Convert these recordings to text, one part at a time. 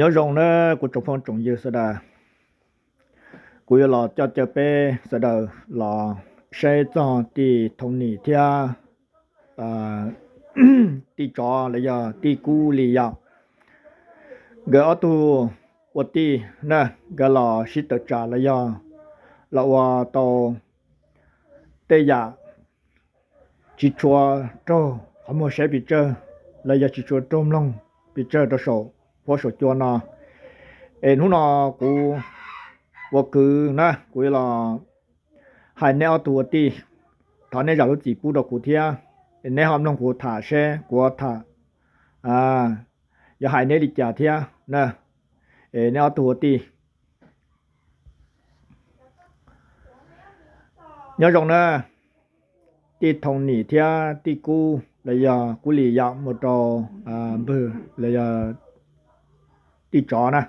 ย้อนรงเนี่ยกูจงฟงจงยืสุดากูยหลอจะเจอไปสุดาหลอใช้จ่องตีทงนีเทียอ่าตีจอเลยยอตีกูเลยยาเกออตัววัดตี่เนี่ยก็หลอชิตจาเลยยอละว่าโตเตยะจิชัวโตขโม่ใเสบิเจอเลยยาจิชัวโตมลงปิเจอตัวโซ phố sổ chua nó em hú nó cú vô cứ nè cú là hai neo tù ti thọ nè giờ lúc chỉ cú đồ cú thia nè hôm nông cú thả xe cú thả à giờ hai nè đi chả thia nè neo tù ti nhớ rằng nè ti thông nỉ thia ti cú là giờ cú lì dạo một trò à bự là 一 chỗ nè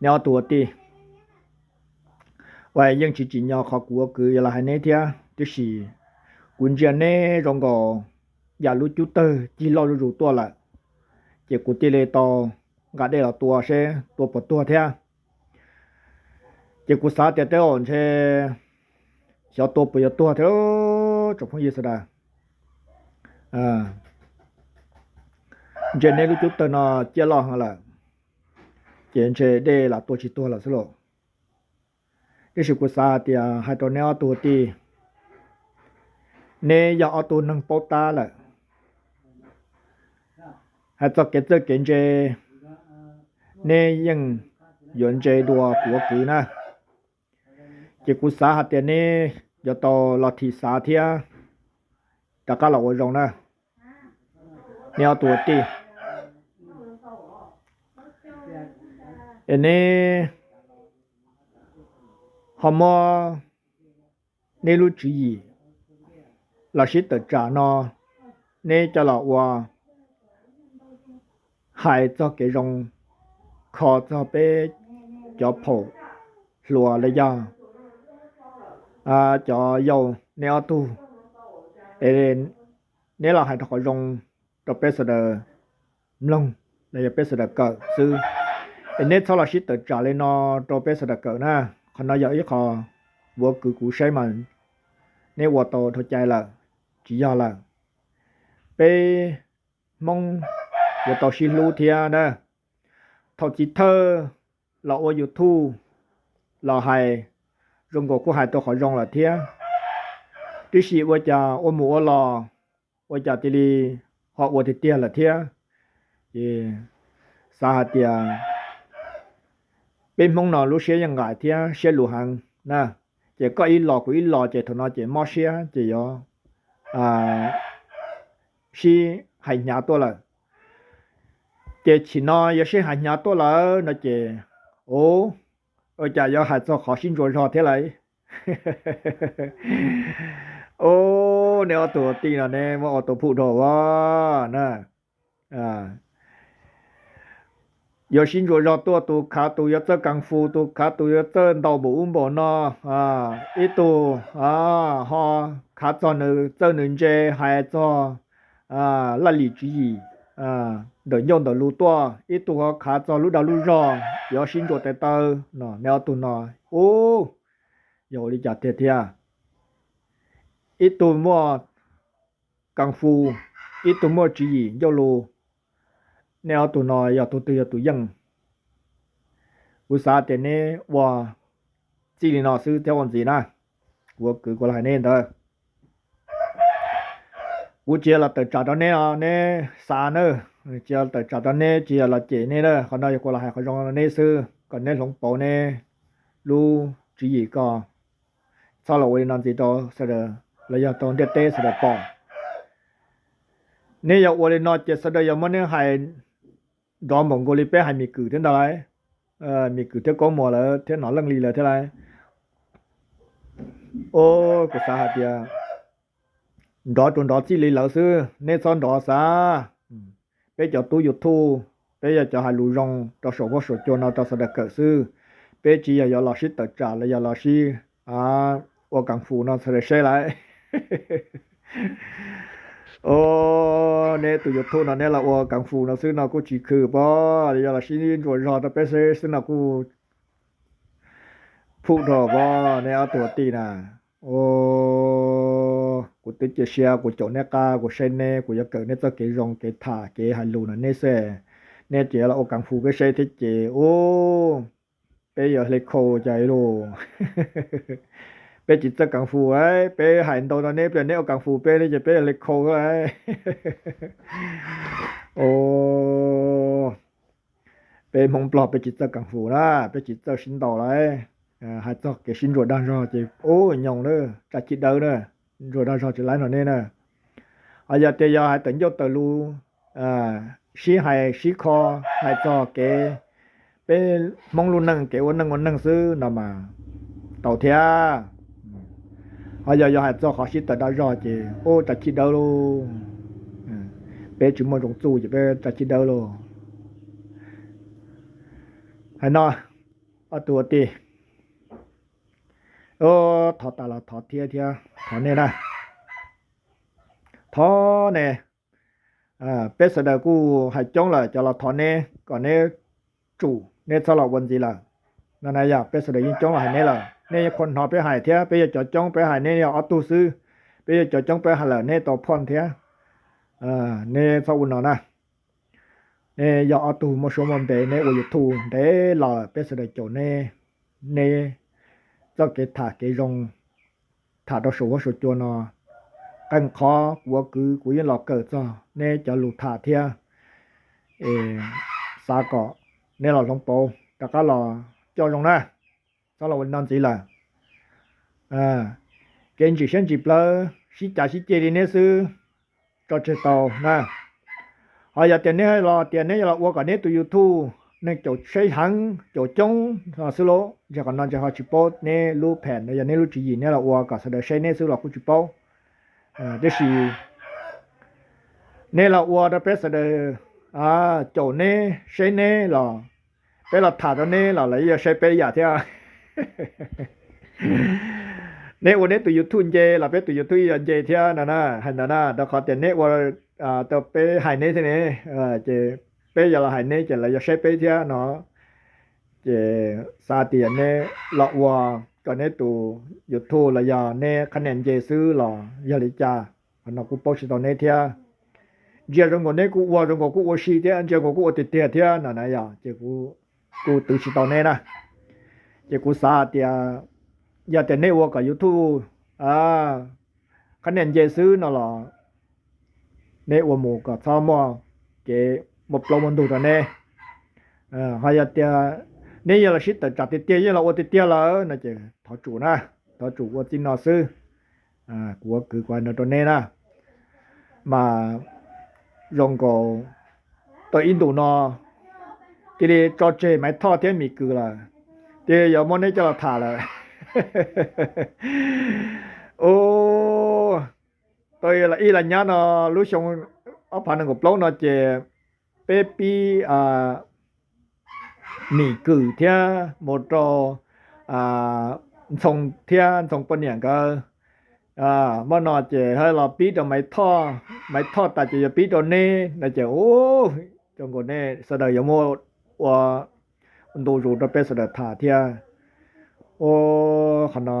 nhau tuổi đi vậy nhưng chỉ chỉ khó của cứ là hai nét thia tức là cuốn chuyện này trong gò giả lúc chú chỉ lo rủ tua là chỉ của tỷ lệ to gã đây là tua sẽ tua bỏ tua thia chỉ của xã tiệt tế ổn sẽ 小多不要多条，这种意思的，啊，今天就等到接了上了。tiền chế đây là tổ chức tôi là số cái sự của sa thì hai tôi neo tổ tì. nè giờ tôi nâng bao ta là hai tôi cái tôi kiến chế nè nhưng yến chế đùa của kỳ nè chỉ của sa hạt tiền nè giờ tổ là thị sa thì à cả là vợ chồng nè neo tổ tì. อันนี้หมอเนรู้จีเราชิดตจานอเนจะหลอกว่า หายจะเกรงคอจะไปจะผหลัวระยะอาจะยาวแนวตูเอเนเนี่ยเราหายถอยลงจะไปเสดอลงเนจะเป็เสดอกดซื้อเนทอลชิตจาาเลนอตเปสตะเกิดนะคนนอยอีคอวัวกูกูใช้มันในวัวโตทใจละจียาละไปมองวัวโตชิลูเทียนะทอจิเธอเราอวอยู่ทู่เราให้รงกกูหายตัวขอรงละเทียดิสีวัวจะอวหมูวลอวัวจะติลีหอวัวเตียละเทียเยสาเตีย bên mong nó lúc xe yang ngại thì xe lù hàng na, chỉ có ý lò của ít lò chỉ thằng nó chỉ mò xe chỉ có à xe hành nhà tôi là chỉ chỉ nó giờ xe hành nhà tôi là nó chỉ ô ở nhà giờ hạt cho khó xin rồi rồi thế này ô nếu tổ tiên là nè mà tổ phụ đồ quá na, à 有心就要多多卡多要做功夫，多卡多要做脑部运动咯啊，一多啊哈卡做呢做人家还做啊那里主义啊，能用的路多，一多卡做路到路上，有心就得到喏，你要多喏哦，有你家爹爹，一多么功夫，一多么主义要路。nếu tụi nó giờ tụi tụi giờ tụi dân bữa sáng thì nè và chỉ nó sư theo con gì na vừa cứ qua lại nên thôi bữa chiều là tự trả cho nè à, nè sáng nữa chiều tự trả cho nè chiều là chị nè đó còn đây qua lại còn trong nè sư còn nè lồng bộ nè lu chỉ gì có sau là quên làm gì đó sẽ được là giờ tôi đẹp tê sẽ được bỏ nếu giờ quên nói chỉ đây, được giờ mới hay ดอมของโกลิเป้ให้มีกือเท่าไรเออมีกือเท่ากงหมอแล้ว เท่าหนอนลังลีแล้วเท่าไรโอ้ก็สาหัสเดียดอุนดอซี่ลีเหล่าซื้อเนซอนดอซาเปเจาะตู้หยุดทูเป้ยาจะหาลูรองต่อสอ็สอดจนเอาต่อสดเกิดซื้อเป้จี อยากลอชิตจ่าเลยอยากลอชิอ่าว่ากังฟูนอนเสด็จใช่ไรโอ้เนี่ยตุยทุนนั่นเนี่ยละว่ากังฟูนะซึ่งเราก็จีคือบ่เดี๋ยวเราชิ้นนี้จวนรอแต่เป็นซึ่งเรากูพูดถอบ่เนี่ยเอาตัวตีนะโอ้กูติดเชียกูจดเนี่ยกากูเช่นเน่กูอยากเกิดเนี่ยจะเกยรองเกยถ่าเกยฮันลูนั่นเนี่ยเสเนี่ยเจี๋เราโอกังฟูก็ใช่ที่เจ๋โอ้เปย์อย่าเล็กโคใจโล bé chỉ cho càng phù ấy bé hành đầu nó nếp rồi nếu càng phù bé thì chỉ bé lịch khô ô bé mong bỏ bé chỉ cho càng phù đó bé chỉ cho sinh đầu đấy à hai cho cái sinh rồi đang rồi chỉ ô nhồng nữa chặt chỉ đâu nữa rồi đang rồi chỉ lái nó nên nè à giờ giờ hai tỉnh vô từ lu à xí hai xí kho hai cho cái bé mong luôn năng cái ôn năng ôn năng sư nào tàu thia อายายาให้ขอชิดแต่ได้รอเจโอ้แต่คิดเดาโลเป๊จุมมันตรงสู้จะเป๊แต่คิดเดาโลูให้นอเอาตัวตีโอ้ถอดตาเราถอดเทียเทียถอดเนี่ยนะถอดเนี่ยเป๊สดงกูให้จ้องเลยจะเราถอดเนี่ยก่อนเนี่ยจู่เนี่ยสลับวันจีละนั่นนายาเป๊สดายิ่งจ้องเลยให้เนี่ยละเนี่ยคนหอไปหายเทียไปจะจอดจ้องไปหายเนี่ยเอาตู้ซื้อ ไปจะจอดจ้องไปหาเหล่าเนี่ยต่อพอนเทียเออเนี่ยสาวหนอนะเนี่ยยาเอาตู้มาชมมันเดเนี่ยอุยทูเดหล่อไปเสด็จโจเนี่ยเนี่ยจะเกถาเกรงถาดสูว่าสุดจวนอกันคอกัวกือกุยหลอกเกิดจ้าเนี่ยจะหลุดถาเทียเออสาเกาะเนี่ยหล่อลงโปแต่ก็หล่อจอลงนะซาลวันนั่นสิละอ่เกณฑ์จิเชิญจิเปอชิจ่าชิเจดีเนซือก็จะาตนะเอาอย่าเตียนเนี่ยรอเตียนเนี่ยรอวัวกันเนี่ยตัวยูทูเนี่ยจะใช้หังจะจงสาสุโลจะก่นนั่นจะหาจิโปเนี่ยรูปแผ่นเนี่ยเนี่ยรูปจีเนี่ยรอวัวก่อนแสดงใช้เนี่ยซื้อหลอกกูจิโปเออเดี๋ยวสิเนี่ยรอวัวจะเป็นแสดงอ่าจะเนี่ยใช้เนี่ยรอเป็นหลักฐานเนี่ยรอเลยจะใช้เป็นอย่างเท่าเนวันนี้ตุยุทุนเจหลับไปตุยุทุยเจเทียนานาหันนานาตะขอแต่เนวันอ่าตะเปหายเนเีเนเออเจ เปยาละหายเนเจละยาใช้เปเทียเนาะ เจซาเตียนเนลอววก็เนตุยุทุละยาเนคะแนนเจซื้อหลอยาลิจาอันนกูปกชิตอนเนเทียเจรงกเนกูวอรงกกูววชีเทียเจรงกกูวอติเตียเทียนานายา เจกู กูตุชิตอนเนนะ chỉ cú xa thì à, giờ thì nếu cả youtube à khả năng dễ xứ nó là nếu qua cả sao mà cái một lâu mình rồi nè à hay giờ thì giờ à, là shit tại chặt thì tiếc là qua thì tiếc là ờ, nó chỉ thọ chủ na thọ chủ qua tin nó xứ à của cứ quan nó rồi nè mà rong cổ tới Indo nó cái này cho chơi máy thọ thế mì cứ là จตยอมอนี่จะถ่าเลย โอ้ตัวอีหละยานอลูชงอพันงกบล้นอเจเปปีอ่าหมีกือเทียโมตอ่าส่งเทียส่งปนอย่างก็อ่ามนอเจให้เราปีตอไม่ท่อไม่ท่อแต่จะปีตอนนี้นะเจโอ้จงกนเน่แสดงยมว่าดูรูนเป็นสดถาเทียโอ้ขนาด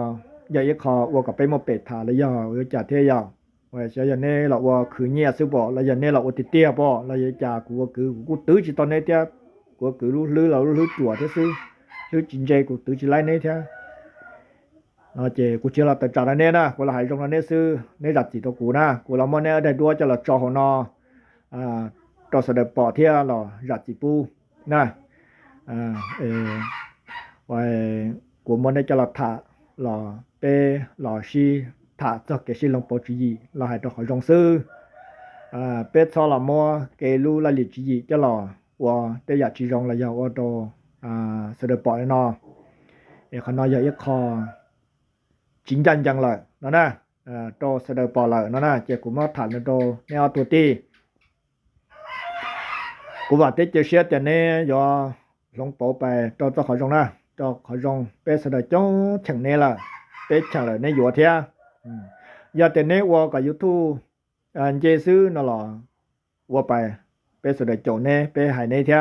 ยา่คอวัวกับไปมาเป็ดถาแล้วยังอจะเทียยาวไว้เสียยันเน่เราว่าคือเงียซื้อบ่แล้วยันเน่เราอติเตียบ่แล้วยายจากูว่าคือกูตื้อจิตอนนี้เทียกูคือรู้รื้อเรารู้รอจั่วเทียซื้อซื้อจิงใจกูตื้อจิไรเนี่ยเทียเจกูเชื่อเราแต่จากนั้นเนี่ยนะกูเราหายตรงนั้นเนี่ยซื้อเนี่ยดัดจิตตัวกูนะกูเราไม่เนี่ยได้ด้วยจะเราจอหัวนออ่าต่อเสด็จปอเทียเราดัดจิปูนะ à ê của mình này cho là thả lò bê lò xi thả cho cái gì lông bò chỉ gì là hãy cho khỏi rong sư à bê cho là mua cái lu là lịch chỉ gì cho lò và để giả chỉ rong là giàu ô tô à sẽ được bỏ nó để khỏi nó giờ ít kho chính danh chẳng lợi nó nè à tô sẽ được bỏ lợi nó nè chỉ cũng mất thả nó tô neo tụt đi cũng vào tết chơi xe cho này do ลงโปไปจอจอเขาจงนะจอเขาจงเปสดจงเฉงเนี่ยละเปเฉงเลยในอยูเทียอย่าแต่เนวกับยูทูอันเจซื้อนั่นหรอวัวไปเปสดจงเน่เปหายในเทีย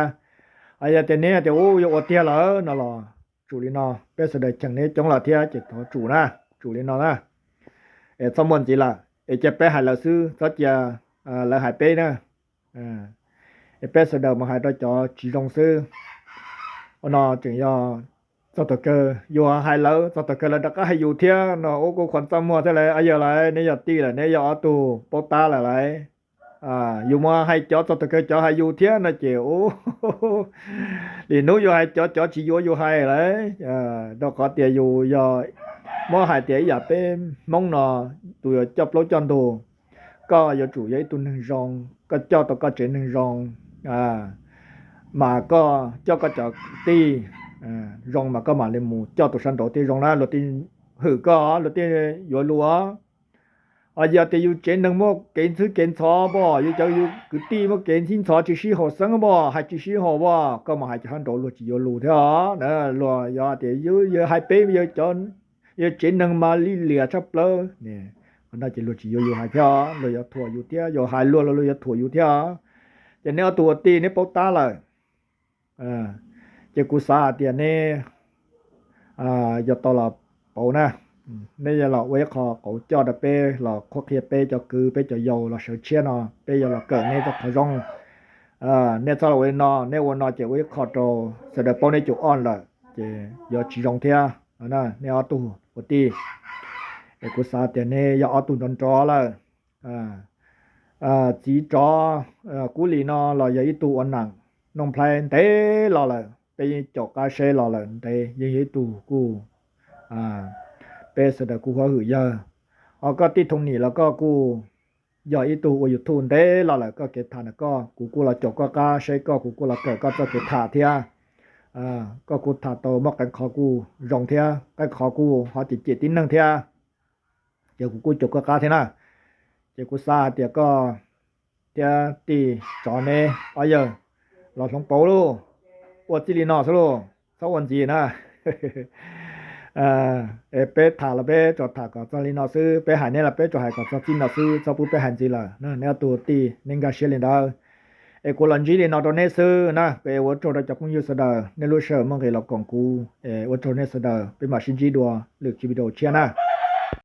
ไอ้ยาแต่เนี่ยแตโอ้ยอดเทียเหรอนั่นหรอจูรินอเปสดเฉงเนี่ยจงละเทียจิตหัวจูนะจูรินอนะเอสมุนจีละเอจะเปหายเราซื้อก็จะเออเราหายเป้นะอ่าเปสดเดิมมาหายตัวจอจีรงซื้อ nó chỉ do cho tờ cơ vô hai lỡ cho tờ cơ là đã có hai dù thế nó ô cô khoản tâm hoa thế này ai giờ lại nãy giờ ti là nãy giờ tù, bố ta là lại à dù mua hai chó cho tờ cơ chó hai dù thế nó chịu thì nếu vô hai chó chó chỉ vô vô hai đấy à đó có tiền dù giờ mua hai tiền giờ bé mong nó tụi chọc lỗ chân đồ có giờ chủ giấy tụi nâng rong có cho tao có chuyện nâng rong à mà có cho có cho ti à, rong mà có mà lên mù cho tụ sản đổ ti rong ra lột ti hử có lột ti dội lúa ở à, giờ thì u chén nâng mò kiến thứ kiến thọ bò u cho u cứ ti mò kiến xin thọ chỉ sĩ hồ sáng bò hay chỉ sĩ hồ bò có mà hay cho hắn đổ lột chỉ dội lù thế đó nè lùa giờ thì u yêu hai bé yêu cho yêu chén nâng mà li lìa sắp lơ nè còn nó chỉ lột chỉ yêu yêu hai theo rồi yêu thua yêu theo yêu hai lúa rồi yêu thua yêu theo giờ nên ở tuổi ti nó bốc ta lại เจกุซาเตียเน่ยอตลอปนะนี่จะหลอกว้คอเขาจอดเปหลอกควเคียเปจอคือเปจอยหลอกเชียนอเปยหลอกเกิดนี่จะขยงเออเนี่ยตลอดเวนอเนี่ยวนอเจเว้คอโตเสด็จปในจุอ่อนละเจยอชีรองเทียนะเนี่ยอตุปตีเอกุซาเตียเนยอตุนจอละอ่าอ่าจีจอเอ่อกุลีนอเราอยยาอีตูอันหนัง nông plan tế lo lờ bé cho cá xe lo là, tế như thế tù cu à bé sợ đã cu khó hử giờ ở có tí thông nhỉ là có cu giờ ít tu ở thôn tế lo lờ có cái thằng có cu cu là cho có cá xe có cu cu là cỡ có cho cái thả thia à có cu thả tàu mắc cái khó cu rồng thia cái khó cu họ chỉ chỉ tính năng thia giờ cu cu cho có cá thế nào giờ cu xa thì có thì tì, chọn nè, bây giờ เราสองเปลวัดจีรีนอสโลสวันจีนะเออเอ๊ะถาละเป๊ะจอดถากอจอรีนอซื้อเป๊ะหายเนี่ยละเป๊ะจอดหายกจอจีนอซื้อจอปูเป๊ะหายจีละนะเนี่ยตัวตีนิงกาเชลินดาเอกุลัจีรีนอสตัวเนี้ยซื้อนะเปวัดจอดจากคุณยูสดอร์เนรูเชอร์มังเกลอกกองกู เอวัดจอดเนสเดอร์เป็นมาชินจีดัวหรือคิบิโดเชียนะ